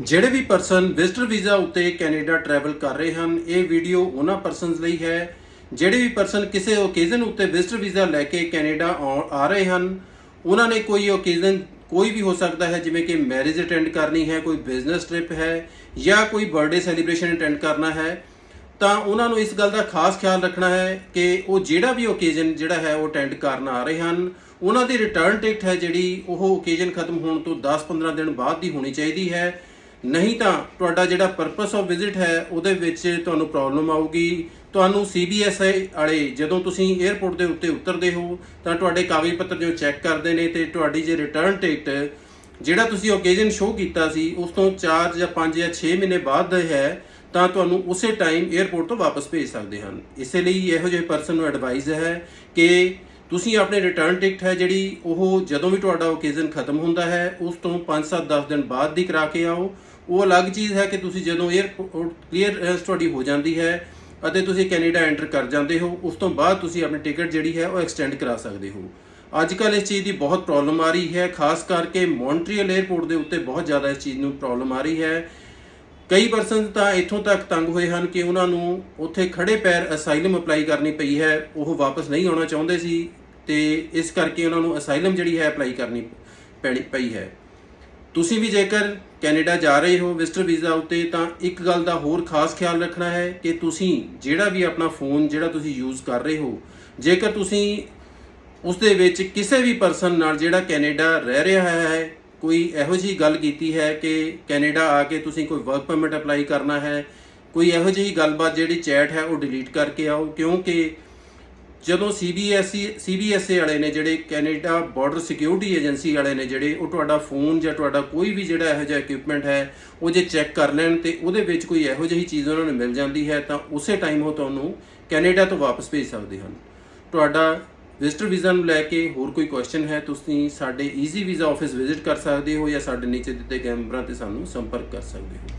ਜਿਹੜੇ ਵੀ person visitor visa ਉੱਤੇ ਕੈਨੇਡਾ ਟਰੈਵਲ ਕਰ ਰਹੇ ਹਨ, ਇਹ ਵੀਡੀਓ ਉਹਨਾਂ ਪਰਸਨਸ ਲਈ ਹੈ। ਜਿਹੜੇ ਵੀ ਪਰਸਨ ਕਿਸੇ ਓਕੇਜ਼ਨ ਉੱਤੇ ਵਿਜ਼ਟਰ ਵੀਜ਼ਾ ਲੈ ਕੇ ਕੈਨੇਡਾ ਆਉਣ- ਆ ਰਹੇ ਹਨ, ਉਹਨਾਂ ਨੇ ਕੋਈ ਓਕੇਜ਼ਨ ਕੋਈ ਵੀ ਹੋ ਸਕਦਾ ਹੈ, ਜਿਵੇਂ ਕਿ ਮੈਰਿਜ ਅਟੈਂਡ ਕਰਨੀ ਹੈ, ਕੋਈ ਬਿਜ਼ਨਸ ਟ੍ਰਿਪ ਹੈ, ਜਾਂ ਕੋਈ ਬਰਥਡੇ ਸੈਲੀਬ੍ਰੇਸ਼ਨ ਅਟੈਂਡ ਕਰਨਾ ਹੈ, ਤਾਂ ਉਹਨਾਂ ਨੂੰ ਇਸ ਗੱਲ ਦਾ ਖਾਸ ਖਿਆਲ ਰੱਖਣਾ ਹੈ ਕਿ ਉਹ ਜਿਹੜਾ ਵੀ ਓਕੇਜ਼ਨ ਜਿਹੜਾ ਹੈ, ਉਹ ਅਟੈਂਡ ਕਰਨ ਆ ਰਹੇ ਹਨ। ਉਹਨਾਂ ਦੀ ਰਿਟਰਨ ਟਿਕਟ ਹੈ ਜਿਹੜੀ, ਉਹ ਓਕੇਜ਼ਨ ਖਤਮ ਹੋਣ ਤੋਂ 10-15 ਦਿਨ ਬਾਅਦ ਦੀ ਹੋਣੀ ਚਾਹੀਦੀ ਹੈ। ਨਹੀਂ ਤਾਂ ਤੁਹਾਡਾ ਜਿਹੜਾ ਪਰਪਸ ਆਫ ਵਿਜ਼ਿਟ ਹੈ, ਉਹਦੇ ਵਿੱਚ ਤੁਹਾਨੂੰ ਪ੍ਰੋਬਲਮ ਆਊਗੀ। ਤੁਹਾਨੂੰ ਸੀਬੀਐਸਆਈ ਵਾਲੇ, ਜਦੋਂ ਤੁਸੀਂ 에ਅਰਪੋਰਟ ਦੇ ਉੱਤੇ ਉਤਰਦੇ ਹੋ, ਤਾਂ ਤੁਹਾਡੇ ਕਾਗਜ਼ ਪੱਤਰ ਜੋ ਚੈੱਕ ਕਰਦੇ ਨੇ ਤੇ ਤੁਹਾਡੀ ਜੇ ਰਿਟਰਨ ਟਿਕਟ ਜਿਹੜਾ ਤੁਸੀਂ ਓਕੇਜ਼ਨ ਸ਼ੋਅ ਕੀਤਾ ਸੀ, ਉਸ ਤੋਂ 4 ਜਾਂ 5 ਜਾਂ 6 ਮਹੀਨੇ ਬਾਅਦ ਹੈ, ਤਾਂ ਤੁਹਾਨੂੰ ਉਸੇ ਟਾਈਮ 에ਅਰਪੋਰਟ ਤੋਂ ਵਾਪਸ ਭੇਜ ਸਕਦੇ ਹਨ। ਇਸੇ ਲਈ ਇਹੋ ਜਿਹੇ ਪਰਸਨ ਨੂੰ ਐਡਵਾਈਸ ਹੈ ਕਿ ਤੁਸੀਂ ਆਪਣੇ ਰਿਟਰਨ ਟਿਕਟ ਹੈ ਜਿਹੜੀ, ਉਹ ਜਦੋਂ ਵੀ ਤੁਹਾਡਾ ਓਕੇਜ਼ਨ ਖਤਮ ਹੁੰਦਾ ਹੈ, ਉਸ ਤੋਂ 5-7 10 ਦਿਨ ਬਾਅਦ ਦੀ ਕਰਾ ਕੇ ਆਓ। ਉਹ ਅਲੱਗ ਚੀਜ਼ ਹੈ ਕਿ ਤੁਸੀਂ ਜਦੋਂ 에ਅਰਪੋਰਟ ਕਲੀਅਰੈਂਸ ਤੁਹਾਡੀ ਹੋ ਜਾਂਦੀ ਹੈ ਅਤੇ ਤੁਸੀਂ ਕੈਨੇਡਾ ਐਂਟਰ ਕਰ ਜਾਂਦੇ ਹੋ, ਉਸ ਤੋਂ ਬਾਅਦ ਤੁਸੀਂ ਆਪਣੀ ਟਿਕਟ ਜਿਹੜੀ ਹੈ ਉਹ ਐਕਸਟੈਂਡ ਕਰਾ ਸਕਦੇ ਹੋ। ਅੱਜ ਕੱਲ ਇਸ ਚੀਜ਼ ਦੀ ਬਹੁਤ ਪ੍ਰੋਬਲਮ ਆ ਰਹੀ ਹੈ, ਖਾਸ ਕਰਕੇ ਮੌਂਟਰੀਅਲ 에ਅਰਪੋਰਟ ਦੇ ਉੱਤੇ ਬਹੁਤ ਜ਼ਿਆਦਾ ਇਸ ਚੀਜ਼ ਨੂੰ ਪ੍ਰੋਬਲਮ ਆ ਰਹੀ ਹੈ। ਕਈ ਪਰਸਨ ਤਾਂ ਇੱਥੋਂ ਤੱਕ ਤੰਗ ਹੋਏ ਹਨ ਕਿ ਉਹਨਾਂ ਨੂੰ ਉੱਥੇ ਖੜੇ ਪੈਰ ਅਸਾਈਲਮ ਅਪਲਾਈ ਕਰਨੀ ਪਈ ਹੈ, ਉਹ ਵਾਪਸ ਨਹੀਂ ਆਉਣਾ ਚਾਹੁੰਦੇ ਸੀ ਤੇ ਇਸ ਕਰਕੇ ਉਹਨਾਂ ਨੂੰ ਅਸਾਈਲਮ ਜਿਹੜੀ ਹੈ ਅਪਲਾਈ ਕਰਨੀ ਪੈਣੀ ਪਈ ਹੈ। ਤੁਸੀਂ ਵੀ ਜੇਕਰ ਕੈਨੇਡਾ ਜਾ ਰਹੇ ਹੋ ਵਿਜ਼ਟਰ ਵੀਜ਼ਾ ਉੱਤੇ, ਤਾਂ ਇੱਕ ਗੱਲ ਦਾ ਹੋਰ ਖਾਸ ਖਿਆਲ ਰੱਖਣਾ ਹੈ ਕਿ ਤੁਸੀਂ ਜਿਹੜਾ ਵੀ ਆਪਣਾ ਫੋਨ ਜਿਹੜਾ ਤੁਸੀਂ ਯੂਜ਼ ਕਰ ਰਹੇ ਹੋ, ਜੇਕਰ ਤੁਸੀਂ ਉਸ ਦੇ ਵਿੱਚ ਕਿਸੇ ਵੀ ਪਰਸਨ ਨਾਲ ਜਿਹੜਾ ਕੈਨੇਡਾ ਰਹਿ ਰਿਹਾ ਹੈ, ਕੋਈ ਇਹੋ ਜਿਹੀ ਗੱਲ ਕੀਤੀ ਹੈ ਕਿ ਕੈਨੇਡਾ ਆ ਕੇ ਤੁਸੀਂ ਕੋਈ ਵਰਕ ਪਰਮਿਟ ਅਪਲਾਈ ਕਰਨਾ ਹੈ, ਕੋਈ ਇਹੋ ਜਿਹੀ ਗੱਲਬਾਤ ਜਿਹੜੀ ਚੈਟ ਹੈ ਉਹ ਡਿਲੀਟ ਕਰਕੇ ਆਓ, ਕਿਉਂਕਿ ਜਦੋਂ ਸੀਬੀਐਸਈ ਸੀਬੀਐਸਏ ਵਾਲੇ ਨੇ ਜਿਹੜੇ ਕੈਨੇਡਾ ਬਾਰਡਰ ਸਿਕਿਉਰਿਟੀ ਏਜੰਸੀ ਵਾਲੇ ਨੇ ਜਿਹੜੇ, ਉਹ ਤੁਹਾਡਾ ਫੋਨ ਜਾਂ ਤੁਹਾਡਾ ਕੋਈ ਵੀ ਜਿਹੜਾ ਇਹੋ ਜਿਹਾ ਇਕਵਿਪਮੈਂਟ ਹੈ, ਉਹ ਜੇ ਚੈੱਕ ਕਰ ਲੈਣ ਤੇ ਉਹਦੇ ਵਿੱਚ ਕੋਈ ਇਹੋ ਜਿਹੀ ਚੀਜ਼ ਉਹਨਾਂ ਨੂੰ ਮਿਲ ਜਾਂਦੀ ਹੈ, ਤਾਂ ਉਸੇ ਟਾਈਮ ਉਹ ਤੁਹਾਨੂੰ ਕੈਨੇਡਾ ਤੋਂ ਵਾਪਸ ਭੇਜ ਸਕਦੇ ਹਨ। ਤੁਹਾਡਾ ਵਿਜ਼ਟਰ ਵੀਜ਼ਾ ਨੂੰ ਲੈ ਕੇ ਹੋਰ ਕੋਈ ਕੁਐਸਚਨ ਹੈ, ਤੁਸੀਂ ਸਾਡੇ ਈਜ਼ੀ ਵੀਜ਼ਾ ਆਫਿਸ ਵਿਜ਼ਿਟ ਕਰ ਸਕਦੇ ਹੋ ਜਾਂ ਸਾਡੇ ਨੀਚੇ ਦਿੱਤੇ ਗਏ ਨੰਬਰਾਂ ਤੇ ਸਾਨੂੰ ਸੰਪਰਕ ਕਰ ਸਕਦੇ ਹੋ।